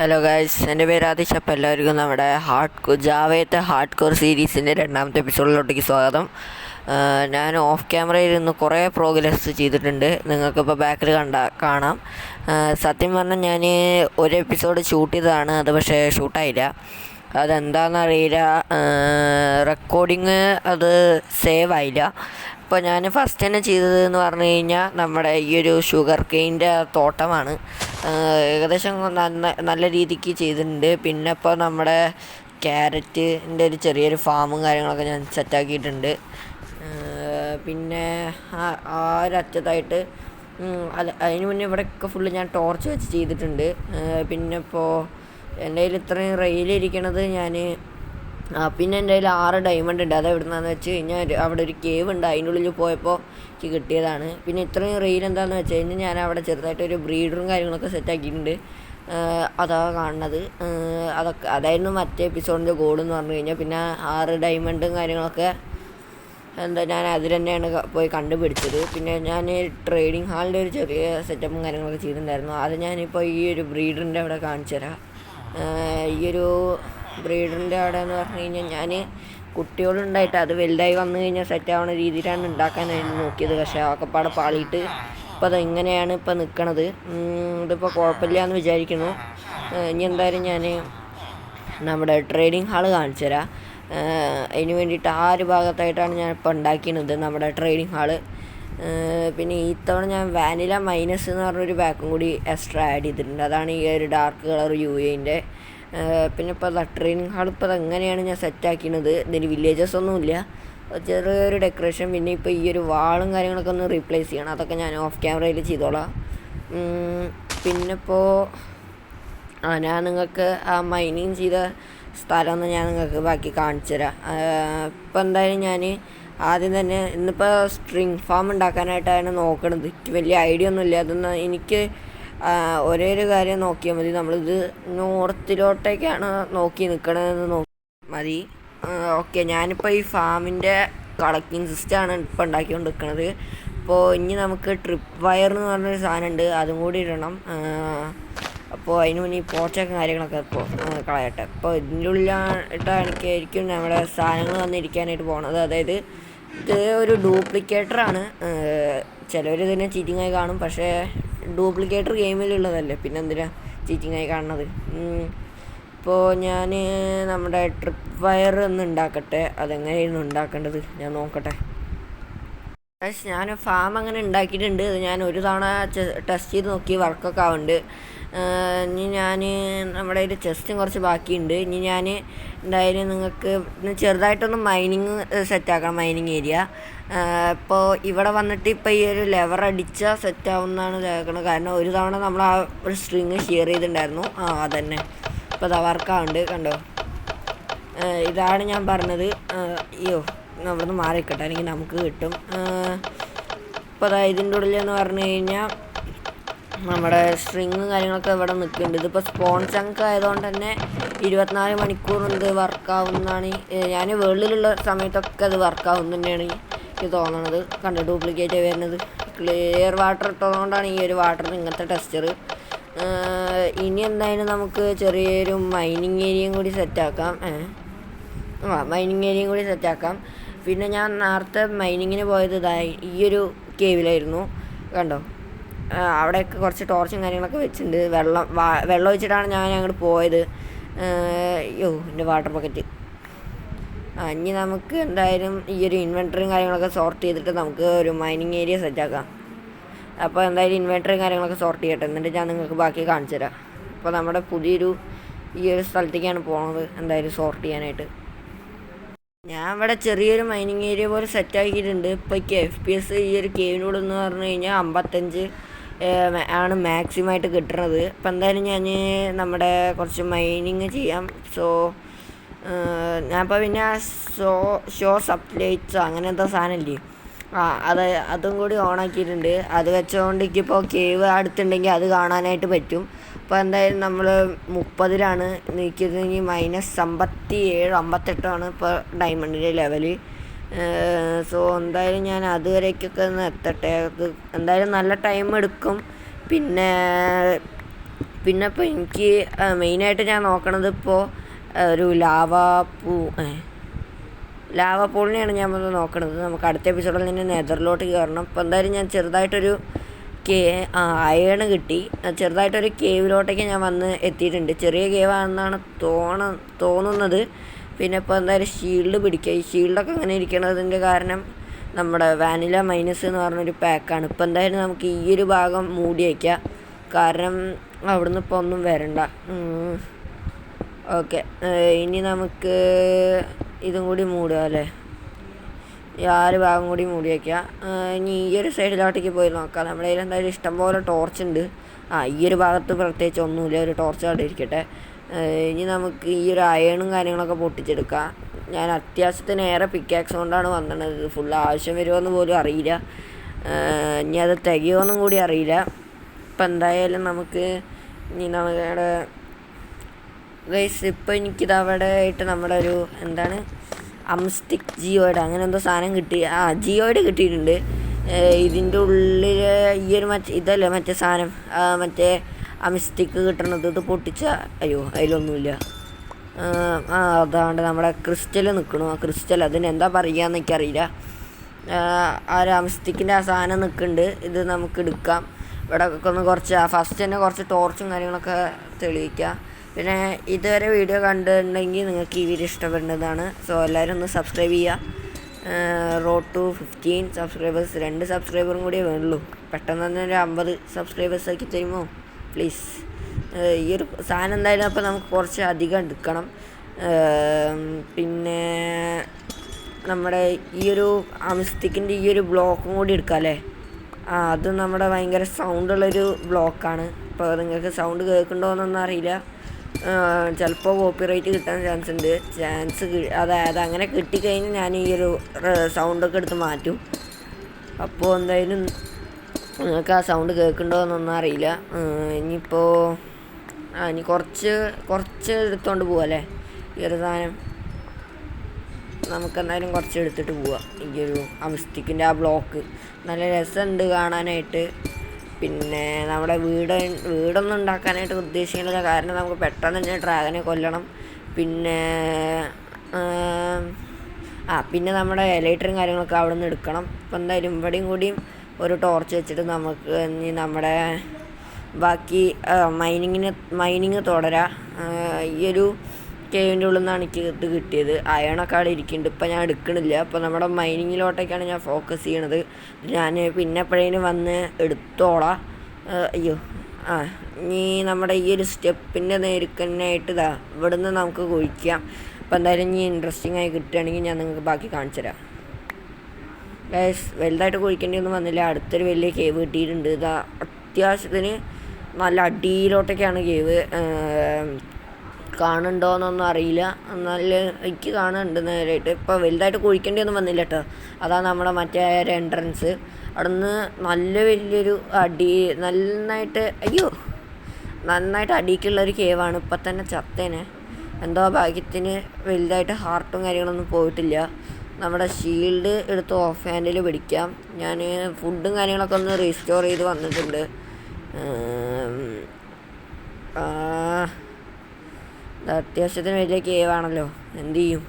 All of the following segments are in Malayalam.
ഹലോ ഗൈസ് എന്റെ പേര് ആദിഷ്. അപ്പം എല്ലാവർക്കും നമ്മുടെ ഹാർഡ് ജാവേത്ത് ഹാർഡ് കോർ സീരീസിന്റെ രണ്ടാമത്തെ എപ്പിസോഡിലോട്ടേക്ക് സ്വാഗതം. ഞാൻ ഓഫ് ക്യാമറയിൽ നിന്ന് കുറേ പ്രോഗ്രസ് ചെയ്തിട്ടുണ്ട്. നിങ്ങൾക്കിപ്പോൾ ബാക്കിൽ കണ്ട കാണാം. സത്യം പറഞ്ഞാൽ ഞാൻ ഒരു എപ്പിസോഡ് ഷൂട്ട് ചെയ്തതാണ്. അത് പക്ഷേ ഷൂട്ടായില്ല അതെന്താണെന്നറിയില്ല റെക്കോർഡിങ് അത് സേവ് ആയില്ല. അപ്പോൾ ഞാൻ ഫസ്റ്റ് തന്നെ ചെയ്തതെന്ന് പറഞ്ഞു കഴിഞ്ഞാൽ നമ്മുടെ ഈ ഒരു ഷുഗർ കെയിന്റെ തോട്ടമാണ്. ഏകദേശം നല്ല രീതിക്ക് ചെയ്തിട്ടുണ്ട്. പിന്നെ ഇപ്പോൾ നമ്മുടെ ക്യാരറ്റിന്റെ ഒരു ചെറിയൊരു ഫാമും കാര്യങ്ങളൊക്കെ ഞാൻ സെറ്റാക്കിയിട്ടുണ്ട് പിന്നെ ആ ഒരു അറ്റത്തായിട്ട് അല്ല അതിന് മുന്നേ ഇവിടെയൊക്കെ ഫുള്ള് ഞാൻ ടോർച്ച് വെച്ച് ചെയ്തിട്ടുണ്ട്. പിന്നെ ഇപ്പോൾ എന്റെ കയ്യിൽ ഇത്രയും റെയിലിരിക്കണത് ഞാൻ ആ പിന്നെ എന്റെ കയ്യിൽ ആറ് ഡയമണ്ട് ഉണ്ട്. അത് എവിടുന്നാന്ന് വെച്ച് കഴിഞ്ഞാൽ അവിടെ ഒരു കേവ് ഉണ്ട്. അതിന്റെ ഉള്ളിൽ പോയപ്പോൾ എനിക്ക് കിട്ടിയതാണ്. പിന്നെ ഇത്രയും റെയിൽ എന്താണെന്ന് വെച്ച് കഴിഞ്ഞാൽ ഞാൻ അവിടെ ചെറുതായിട്ട് ഒരു ബ്രീഡറും കാര്യങ്ങളൊക്കെ സെറ്റ് ആക്കിയിട്ടുണ്ട്. ആഹ് അതാ കാണുന്നത്. അതൊക്കെ അതായിരുന്നു മറ്റേ എപ്പിസോഡിന്റെ ഗോൾ എന്ന് പറഞ്ഞു കഴിഞ്ഞാൽ പിന്നെ ആറ് ഡയമണ്ടും കാര്യങ്ങളൊക്കെ എന്താ ഞാൻ അതിൽ തന്നെയാണ് പോയി കണ്ടുപിടിച്ചത്. പിന്നെ ഞാൻ ട്രേഡിംഗ് ഹാളിന്റെ ഒരു ചെറിയ സെറ്റപ്പും കാര്യങ്ങളൊക്കെ ചെയ്തിട്ടുണ്ടായിരുന്നു. അത് ഞാനിപ്പോൾ ഈ ഒരു ബ്രീഡറിന്റെ അവിടെ കാണിച്ചു തരാം ഈ ഒരു ബ്രീഡറിന്റെ അവിടെ എന്ന് പറഞ്ഞു കഴിഞ്ഞാൽ ഞാൻ കുട്ടികളുണ്ടായിട്ട് അത് വലുതായി വന്നു കഴിഞ്ഞാൽ സെറ്റ് ആവുന്ന രീതിയിലാണ് ഉണ്ടാക്കാനായിട്ട് നോക്കിയത്. പക്ഷേ ആക്കപ്പാടെ പാളിയിട്ട് ഇപ്പോൾ അത് എങ്ങനെയാണ് ഇപ്പോൾ നിൽക്കണത് ഇതിപ്പോൾ കുഴപ്പമില്ല എന്ന് വിചാരിക്കുന്നു. ഇനി എന്തായാലും ഞാൻ നമ്മുടെ ട്രേഡിംഗ് ഹാൾ കാണിച്ചു തരാം. അതിന് വേണ്ടിയിട്ട് ആ ഒരു ഭാഗത്തായിട്ടാണ് ഞാൻ ഇപ്പോൾ ഉണ്ടാക്കിയത് നമ്മുടെ ട്രേഡിംഗ് ഹാൾ പിന്നെ ഈ തവണ ഞാൻ വാനില മൈനസ് എന്ന് പറഞ്ഞൊരു ബാക്കും കൂടി എക്സ്ട്രാ ആഡ് ചെയ്തിട്ടുണ്ട്. അതാണ് ഈ ഒരു ഡാർക്ക് കളർ യു എന്റെ പിന്നെ ഇപ്പോൾ ട്രെയിനിങ് ഹാൾ ഇപ്പോൾ എങ്ങനെയാണ് ഞാൻ സെറ്റാക്കിയത് ഇതിന് വില്ലേജസ് ഒന്നുമില്ല ചെറിയൊരു ഡെക്കറേഷൻ പിന്നെ ഇപ്പോൾ ഈ ഒരു വാളും കാര്യങ്ങളൊക്കെ ഒന്ന് റീപ്ലേസ് ചെയ്യണം. അതൊക്കെ ഞാൻ ഓഫ് ക്യാമറയിൽ ചെയ്തോളാം. പിന്നെ ഇപ്പോൾ ആ ഞാൻ നിങ്ങൾക്ക് ആ മൈനിങ് ചെയ്ത സ്ഥലം ഒന്ന് ഞാൻ നിങ്ങൾക്ക് ബാക്കി കാണിച്ചു തരാം. ഇപ്പം എന്തായാലും ഞാൻ ആദ്യം തന്നെ ഇന്നിപ്പോൾ സ്ട്രിങ് ഫാം ഉണ്ടാക്കാനായിട്ടാണ് നോക്കണത്. വലിയ ഐഡിയ ഒന്നുമില്ല. അതൊന്ന് എനിക്ക് ഒരേ ഒരു കാര്യം നോക്കിയാൽ മതി. നമ്മളിത് നോർത്തിലോട്ടേക്കാണ് നോക്കി നിൽക്കണതെന്ന് നോക്കി മതി. ഓക്കെ. ഞാനിപ്പോൾ ഈ ഫാമിന്റെ കളക്റ്റിംഗ് സിസ്റ്റമാണ് ഇപ്പോൾ ഉണ്ടാക്കിക്കൊണ്ട് നിൽക്കുന്നത് അപ്പോൾ ഇനി നമുക്ക് ട്രിപ്പ് വയർ എന്ന് പറഞ്ഞൊരു സാധനം ഉണ്ട് അതും കൂടി ഇടണം. അപ്പോൾ അതിന് മുന്നേ ഈ പോച്ചൊക്കെ കാര്യങ്ങളൊക്കെ ഇപ്പോൾ കളയട്ടെ. അപ്പോൾ ഇതിന്റെ ഉള്ളിലായിട്ടാണ് എനിക്കായിരിക്കും നമ്മുടെ സാധനങ്ങൾ വന്നിരിക്കാനായിട്ട് പോണത്. അതായത് ഇത് ഒരു ഡ്യൂപ്ലിക്കേറ്ററാണ്. ചിലവർ ഇതിനെ ചീറ്റിങ്ങായി കാണും. പക്ഷേ ഡ്യൂപ്ലിക്കേറ്റർ ഗെയിമിലുള്ളതല്ലേ? പിന്നെ എന്തിനാ ചീറ്റിങ്ങായി കാണുന്നത് ഇപ്പോൾ ഞാൻ നമ്മുടെ ട്രിപ്പ് വയർ ഒന്ന് ഉണ്ടാക്കട്ടെ? അതെങ്ങനെയായിരുന്നു ഉണ്ടാക്കേണ്ടത്? ഞാൻ നോക്കട്ടെ. ഞാൻ ഫാം അങ്ങനെ ഉണ്ടാക്കിയിട്ടുണ്ട്. അത് ഞാൻ ഒരു തവണ ടെസ്റ്റ് ചെയ്ത് നോക്കി വർക്കൊക്കെ ആവുന്നുണ്ട്. ഇനി ഞാൻ നമ്മുടെ ഒരു ചെസ്റ്റും കുറച്ച് ബാക്കിയുണ്ട്. ഇനി ഞാൻ എന്തായാലും നിങ്ങൾക്ക് ചെറുതായിട്ടൊന്ന് മൈനിങ് സെറ്റാക്കണം മൈനിങ് ഏരിയ ഇപ്പോൾ ഇവിടെ വന്നിട്ട് ഇപ്പോൾ ഈ ഒരു ലെവർ അടിച്ചാൽ സെറ്റ് ആവുന്നതാണ് കേൾക്കുന്നത് കാരണം ഒരു തവണ നമ്മൾ ആ ഒരു സ്ട്രിങ് ഷെയർ ചെയ്തിട്ടുണ്ടായിരുന്നു. ആ അതന്നെ. ഇപ്പോൾ അത് വർക്കാവുണ്ട് കണ്ടോ? ഇതാണ് ഞാൻ പറഞ്ഞത്. അയ്യോ അയ്യോ അവിടുന്ന് മാറിക്കട്ടെ. അല്ലെങ്കിൽ നമുക്ക് കിട്ടും. ഇപ്പോൾ അതാ ഇതിന്റെ ഉള്ളിൽ എന്ന് പറഞ്ഞു കഴിഞ്ഞാൽ നമ്മുടെ സ്ട്രിങ് കാര്യങ്ങളൊക്കെ ഇവിടെ നിൽക്കുന്നുണ്ട്. ഇതിപ്പോൾ സ്പോൺ ചങ്ക് ആയതുകൊണ്ട് തന്നെ ഇരുപത്തിനാല് മണിക്കൂർ ഇത് വർക്കാവുന്നതാണ് ഞാൻ വേൾഡിലുള്ള സമയത്തൊക്കെ അത് വർക്കാവും തന്നെയാണ് എനിക്ക് തോന്നണത്. കണ്ട് ഡ്യൂപ്ലിക്കേറ്റ് വരുന്നത്. ക്ലിയർ വാട്ടർ ഇട്ടതുകൊണ്ടാണ് ഈ ഒരു വാട്ടറിന് ഇങ്ങനത്തെ ടെസ്റ്റർ ഇനി എന്തായാലും നമുക്ക് ചെറിയൊരു മൈനിങ് ഏരിയയും കൂടി സെറ്റാക്കാം ആ മൈനിങ് ഏരിയയും കൂടി സെറ്റാക്കാം പിന്നെ ഞാൻ നേരത്തെ മൈനിങ്ങിന് പോയത് ഇതായി ഈ ഒരു കേവിലായിരുന്നു കണ്ടോ? അവിടെയൊക്കെ കുറച്ച് ടോർച്ചും കാര്യങ്ങളൊക്കെ വെച്ചിട്ടുണ്ട്. വെള്ളം വെള്ളം ഒഴിച്ചിട്ടാണ് ഞാൻ അങ്ങോട്ട് പോയത്. യോ എന്റെ വാട്ടർ ബക്കറ്റ്. ഇനി നമുക്ക് എന്തായാലും ഈ ഒരു ഇൻവെർട്ടറും കാര്യങ്ങളൊക്കെ സോർട്ട് ചെയ്തിട്ട് നമുക്ക് ഒരു മൈനിങ് ഏരിയ സെറ്റാക്കാം അപ്പോൾ എന്തായാലും ഇൻവെർട്ടറും കാര്യങ്ങളൊക്കെ സോർട്ട് ചെയ്യട്ടെ. എന്നിട്ട് ഞാൻ നിങ്ങൾക്ക് ബാക്കി കാണിച്ചു തരാം. അപ്പോൾ നമ്മുടെ പുതിയൊരു ഈ ഒരു സ്ഥലത്തേക്കാണ് പോകുന്നത് എന്തായാലും സോർട്ട് ചെയ്യാനായിട്ട്. ഞാൻ ഇവിടെ ചെറിയൊരു മൈനിങ് ഏരിയ പോലെ സെറ്റ് ആക്കിയിട്ടുണ്ട്. ഇപ്പോൾ എഫ് പി എസ് ഈ ഒരു കേവിനോട് എന്ന് പറഞ്ഞു കഴിഞ്ഞാൽ അമ്പത്തഞ്ച് ആണ് മാക്സിമം ആയിട്ട് കിട്ടുന്നത് അപ്പം എന്തായാലും ഞാൻ നമ്മുടെ കുറച്ച് മൈനിങ് ചെയ്യാം. സോ ഞാൻ ഞാനിപ്പോൾ പിന്നെ ഷോ ഷോ സപ്ലൈറ്റ്സ് അങ്ങനത്തെ സാധനമില്ലേ ആ അത് അതും കൂടി ഓണാക്കിയിട്ടുണ്ട് അത് വെച്ചുകൊണ്ട് എനിക്കിപ്പോൾ കേവ് അടുത്തുണ്ടെങ്കിൽ അത് കാണാനായിട്ട് പറ്റും. അപ്പോൾ എന്തായാലും നമ്മൾ മുപ്പതിലാണ്. നിൽക്കുന്നത് ഇനി മൈനസ് അമ്പത്തി ഏഴ് അമ്പത്തെട്ടാണ് ഇപ്പോൾ ഡയമണ്ടിന്റെ ലെവൽ സോ എന്തായാലും ഞാൻ അതുവരേക്കൊക്കെ ഒന്ന് എത്തട്ടെ. അത് എന്തായാലും നല്ല ടൈം എടുക്കും. പിന്നെ പിന്നെ ഇപ്പോൾ എനിക്ക് മെയിനായിട്ട് ഞാൻ നോക്കണത് ഇപ്പോൾ ഒരു ലാവ പൂ ലാവ പൂളിനെയാണ് ഞാൻ വന്ന് നോക്കണത്. നമുക്ക് അടുത്ത എപ്പിസോഡിൽ തന്നെ നെതറിലോട്ട് കയറണം അപ്പോൾ എന്തായാലും ഞാൻ ചെറുതായിട്ടൊരു കേ അയൺ കിട്ടി. ചെറുതായിട്ടൊരു കേവിലോട്ടേക്ക് ഞാൻ വന്ന് എത്തിയിട്ടുണ്ട്. ചെറിയ കേവാണെന്നാണ് തോണ തോന്നുന്നത്. പിന്നെ ഇപ്പോൾ എന്തായാലും ഷീൽഡ് പിടിക്കുക. ഈ ഷീൽഡൊക്കെ അങ്ങനെ ഇരിക്കണതിന്റെ കാരണം നമ്മുടെ വാനില മൈനസ് എന്ന് പറഞ്ഞൊരു പാക്കാണ് ഇപ്പോൾ എന്തായാലും നമുക്ക് ഈ ഒരു ഭാഗം മൂടി വയ്ക്കാം കാരണം അവിടുന്ന് ഇപ്പോൾ ഒന്നും വരണ്ട. ഓക്കെ ഇനി നമുക്ക് ഇതും കൂടി മൂടുക അല്ലേ? ഈ ആറ് ഭാഗം കൂടി മൂടി വയ്ക്കുക ഇനി ഈ ഒരു സൈഡിലോട്ടേക്ക് പോയി നോക്കാം. നമ്മുടെ കയ്യിൽ എന്തായാലും ഇഷ്ടംപോലെ ടോർച്ച് ഉണ്ട്. ആ ഈ ഒരു ഭാഗത്ത് പ്രത്യേകിച്ച് ഒന്നുമില്ല. ഒരു ടോർച്ച് അവിടെ ഇരിക്കട്ടെ. ഇനി നമുക്ക് ഈ ഒരു അയണും കാര്യങ്ങളൊക്കെ പൊട്ടിച്ചെടുക്കാം. ഞാൻ അത്യാവശ്യത്തിന് ഏറെ പിക്കാക്സ് കൊണ്ടാണ് വന്നത് ഫുൾ ആവശ്യം വരുമോയെന്ന് പോലും അറിയില്ല. ഇനി അത് തികയുമെന്നും കൂടി അറിയില്ല. ഇപ്പം എന്തായാലും നമുക്ക് ഇനി നമ്മുടെ ഗൈസ് ഇപ്പോൾ എനിക്കിത് അവിടെ ആയിട്ട് നമ്മുടെ ഒരു എന്താണ് അംസ്റ്റിക് ജിയോയുടെ അങ്ങനെ എന്തോ സാധനം കിട്ടി. ആ ജിയോയുടെ കിട്ടിയിട്ടുണ്ട്. ഇതിന്റെ ഉള്ളിൽ ഈ ഒരു മറ്റേ ഇതല്ലേ മറ്റേ സാധനം? മറ്റേ അമിസ്റ്റിക്ക് കിട്ടണത് ഇത് പൊട്ടിച്ച അയ്യോ അതിലൊന്നുമില്ല. ആ അതാണ്ട് നമ്മുടെ ക്രിസ്റ്റൽ നിൽക്കണു ആ ക്രിസ്റ്റൽ അതിന് എന്താ പറയുകയെന്ന് എനിക്കറിയില്ല. ആ ഒരു അമിസ്റ്റിക്കിന്റെ ആ സാധനം നിൽക്കുന്നുണ്ട് ഇത് നമുക്ക് എടുക്കാം. ഇവിടെ ഒന്ന് കുറച്ച് ഫസ്റ്റ് തന്നെ കുറച്ച് ടോർച്ചും കാര്യങ്ങളൊക്കെ തെളിയിക്കാം. പിന്നെ ഇതുവരെ വീഡിയോ കണ്ടിട്ടുണ്ടെങ്കിൽ നിങ്ങൾക്ക് ഈ വീഡിയോ ഇഷ്ടപ്പെടുന്നതാണ്. സോ എല്ലാവരും ഒന്ന് സബ്സ്ക്രൈബ് ചെയ്യുക. റോഡ് ടു ഫിഫ്റ്റീൻ സബ്സ്ക്രൈബേഴ്സ് രണ്ട് സബ്സ്ക്രൈബറും കൂടിയേ വേണുള്ളൂ. പെട്ടെന്ന് തന്നെ ഒരു അമ്പത് സബ്സ്ക്രൈബേഴ്സ് ആക്കി തരുമോ? പ്ലീസ്. ഈ ഒരു സാധനം എന്തായാലും അപ്പോൾ നമുക്ക് കുറച്ച് അധികം എടുക്കണം. പിന്നെ നമ്മുടെ ഈ ഒരു അമിസ്റ്റിക്കിന്റെ ഈ ഒരു ബ്ലോക്കും കൂടി എടുക്കാം അല്ലേ ആ അത് നമ്മുടെ ഭയങ്കര സൗണ്ടുള്ളൊരു ബ്ലോക്കാണ്. അപ്പോൾ നിങ്ങൾക്ക് സൗണ്ട് കേൾക്കുന്നുണ്ടോയെന്നൊന്നും അറിയില്ല. ചിലപ്പോൾ കോപ്പിറൈറ്റ് കിട്ടാൻ ചാൻസ് ഉണ്ട് ചാൻസ് അതായത് അങ്ങനെ കിട്ടിക്കഴിഞ്ഞാൽ ഞാൻ ഈ ഒരു സൗണ്ടൊക്കെ എടുത്ത് മാറ്റും. അപ്പോൾ എന്തായാലും നിങ്ങൾക്ക് ആ സൗണ്ട് കേൾക്കുന്നുണ്ടോ എന്നൊന്നും അറിയില്ല ഇനിയിപ്പോൾ ആ ഇനി കുറച്ച് കുറച്ച് എടുത്തുകൊണ്ട് പോവാം അല്ലേ? ഈ ഒരു സാധനം. നമുക്കെന്തായാലും കുറച്ച് എടുത്തിട്ട് പോവാം. ഈ ഒരു അമിസ്റ്റിക്കിന്റെ ആ ബ്ലോക്ക് നല്ല രസമുണ്ട് കാണാനായിട്ട്. പിന്നെ നമ്മുടെ വീട് വീടൊന്നും ഉണ്ടാക്കാനായിട്ട് ഉദ്ദേശിക്കുന്നില്ല. കാരണം നമുക്ക് പെട്ടെന്ന് തന്നെ ഡ്രാഗനെ കൊല്ലണം. പിന്നെ ആ പിന്നെ നമ്മുടെ എലൈറ്ററും കാര്യങ്ങളൊക്കെ അവിടെ നിന്ന് എടുക്കണം. അപ്പോൾ എന്തായാലും ഇവിടെയും കൂടിയും ഒരു ടോർച്ച് വെച്ചിട്ട് നമുക്ക് ഇനി നമ്മുടെ ബാക്കി മൈനിങ്ങിന് മൈനിങ് തുടരാം. ഈ ഒരു കേവിന്റെ ഉള്ളിൽ നിന്നാണ് എനിക്ക് ഇത് കിട്ടിയത്. അയണൊക്കെ അവിടെ ഇരിക്കുന്നുണ്ട്. ഇപ്പം ഞാൻ എടുക്കണില്ല. അപ്പോൾ നമ്മുടെ മൈനിങ്ങിലോട്ടേക്കാണ് ഞാൻ ഫോക്കസ് ചെയ്യണത്. ഞാൻ പിന്നെ എപ്പോഴേലും വന്ന് എടുത്തോളാം. അയ്യോ. ആ ഇനി നമ്മുടെ ഈ ഒരു സ്റ്റെപ്പിന്റെ നേരുക്കനായിട്ട് ഇതാ ഇവിടുന്ന് നമുക്ക് കുഴിക്കാം. അപ്പോൾ എന്തായാലും ഇനി ഇൻട്രസ്റ്റിംഗ് ആയി കിട്ടുകയാണെങ്കിൽ ഞാൻ നിങ്ങൾക്ക് ബാക്കി കാണിച്ചു തരാം ഗൈസ് വലുതായിട്ട് കുഴിക്കേണ്ടിയൊന്നും വന്നില്ല. അടുത്തൊരു വലിയ കേവ് കിട്ടിയിട്ടുണ്ട്. ഇതാ അത്യാവശ്യത്തിന് നല്ല അടിയിലോട്ടൊക്കെയാണ് കേവ് കാണുന്നുണ്ടോയെന്നൊന്നും അറിയില്ല. നല്ല എനിക്ക് കാണുന്നുണ്ട് നേരായിട്ട്. ഇപ്പോൾ വലുതായിട്ട് കുഴിക്കേണ്ടിയൊന്നും വന്നില്ല കേട്ടോ അതാണ് നമ്മുടെ മറ്റേ ഒരു എൻട്രൻസ് അവിടെ നിന്ന് നല്ല വലിയൊരു അടി നന്നായിട്ട് അയ്യോ നന്നായിട്ട് അടിക്കുള്ളൊരു കേവാണ് ഇപ്പം തന്നെ ചത്തേനെ. എന്തോ ഭാഗ്യത്തിന് വലുതായിട്ട് ഹാർട്ടും കാര്യങ്ങളൊന്നും പോയിട്ടില്ല. നമ്മുടെ ഷീൽഡ് എടുത്ത് ഓഫ് ഹാൻഡിൽ പിടിക്കാം. ഞാൻ ഫുഡും കാര്യങ്ങളൊക്കെ ഒന്ന് റീസ്റ്റോർ ചെയ്ത് വന്നിട്ടുണ്ട്. അത്യാവശ്യത്തിന് വലിയ കേവാണല്ലോ എന്ത് ചെയ്യും?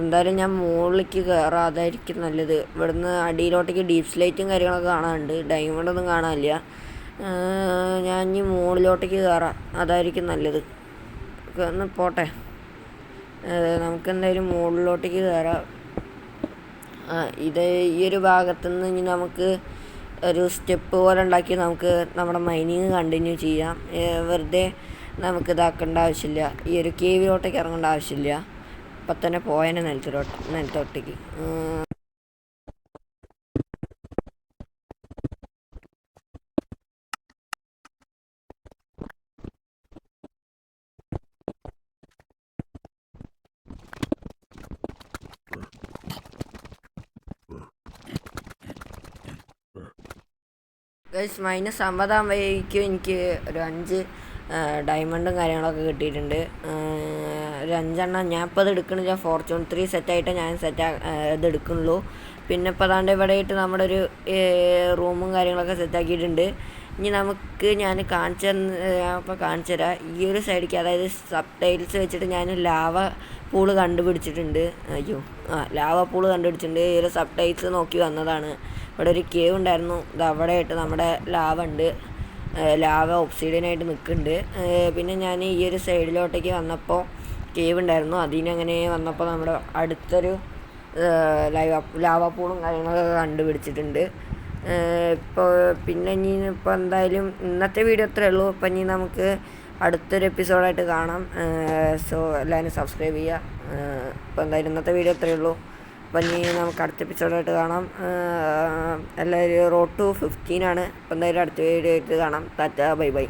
എന്തായാലും ഞാൻ മുകളിലേക്ക് കയറാതായിരിക്കും നല്ലത്. ഇവിടുന്ന് അടിയിലോട്ടേക്ക് ഡീപ് സ്ലൈറ്റും കാര്യങ്ങളൊക്കെ കാണാനുണ്ട്. ഡയമണ്ട് ഒന്നും കാണാനില്ല. ഞാൻ ഇനി മുകളിലോട്ടേക്ക് കയറാം അതായിരിക്കും നല്ലത്. ഒന്ന് പോട്ടെ. നമുക്ക് എന്തായാലും മുകളിലോട്ടേക്ക് കയറാം ഇത് ഈ ഒരു ഭാഗത്തുനിന്ന് ഇനി നമുക്ക് ഒരു സ്റ്റെപ്പ് പോലെ ഉണ്ടാക്കി നമുക്ക് നമ്മുടെ മൈനിങ് കണ്ടിന്യൂ ചെയ്യാം. വെറുതെ നമുക്ക് ഇതാക്കേണ്ട ആവശ്യമില്ല. ഈ ഒരു കേവിലോട്ടേക്ക് ഇറങ്ങേണ്ട ആവശ്യമില്ല. ഇപ്പം തന്നെ പോയനെ നിലത്തിലോട്ട് നിലത്തോട്ടേക്ക്. ഗൈസ് മൈനസ് അമ്പതാം അമ്പതാകുമ്പോഴേക്കും എനിക്ക് ഒരു അഞ്ച് ഡയമണ്ടും കാര്യങ്ങളൊക്കെ കിട്ടിയിട്ടുണ്ട്. ഒരു അഞ്ചെണ്ണം ഞാൻ ഇപ്പോൾ അത് എടുക്കണില്ല. ഫോർച്യൂൺ ത്രീ സെറ്റായിട്ട് ഞാൻ സെറ്റാ ഇത് എടുക്കുന്നുള്ളൂ. പിന്നെ ഇപ്പോൾ അതാണ്ട് ഇവിടെ ആയിട്ട് നമ്മുടെ ഒരു റൂമും കാര്യങ്ങളൊക്കെ സെറ്റാക്കിയിട്ടുണ്ട് ഇനി നമുക്ക് ഞാൻ കാണിച്ചു അപ്പോൾ കാണിച്ചു തരാം. ഈ ഒരു സൈഡിലേക്ക് അതായത് സബ് ടൈൽസ് വെച്ചിട്ട് ഞാൻ ലാവ പൂൾ കണ്ടുപിടിച്ചിട്ടുണ്ട്. അയ്യോ ആ ലാവ പൂൾ കണ്ടുപിടിച്ചിട്ടുണ്ട്. ഈ ഒരു സബ് ടൈൽസ് നോക്കി വന്നതാണ്. ഇവിടെ ഒരു കേവ് ഉണ്ടായിരുന്നു. ഇത് അവിടെ ആയിട്ട് നമ്മുടെ ലാവ ഉണ്ട്. ലാവ ഒബ്സീഡിയനായിട്ട് നിൽക്കുന്നുണ്ട്. പിന്നെ ഞാൻ ഈ ഒരു സൈഡിലോട്ടേക്ക് വന്നപ്പോൾ കേവ് ഉണ്ടായിരുന്നു. അതിനങ്ങനെ വന്നപ്പോൾ നമ്മുടെ അടുത്തൊരു ലൈവ ലാവ പൂളും കാര്യങ്ങളൊക്കെ കണ്ടുപിടിച്ചിട്ടുണ്ട്. ഇപ്പോൾ പിന്നെ ഇനി ഇപ്പോൾ എന്തായാലും ഇന്നത്തെ വീഡിയോ അത്രേ ഉള്ളൂ. അപ്പം ഇനി നമുക്ക് അടുത്തൊരു എപ്പിസോഡായിട്ട് കാണാം. സോ എല്ലാവരും സബ്സ്ക്രൈബ് ചെയ്യുക. ഇപ്പോൾ എന്തായാലും ഇന്നത്തെ വീഡിയോ അത്രേ ഉള്ളൂ. അപ്പം ഇനി നമുക്ക് അടുത്ത എപ്പിസോഡായിട്ട് കാണാം. എല്ലാവരും റോഡ് ടു ഫിഫ്റ്റീനാണ് അപ്പോൾ എന്തായാലും അടുത്ത വീഡിയോ ആയിട്ട് കാണാം. Tata bye bye.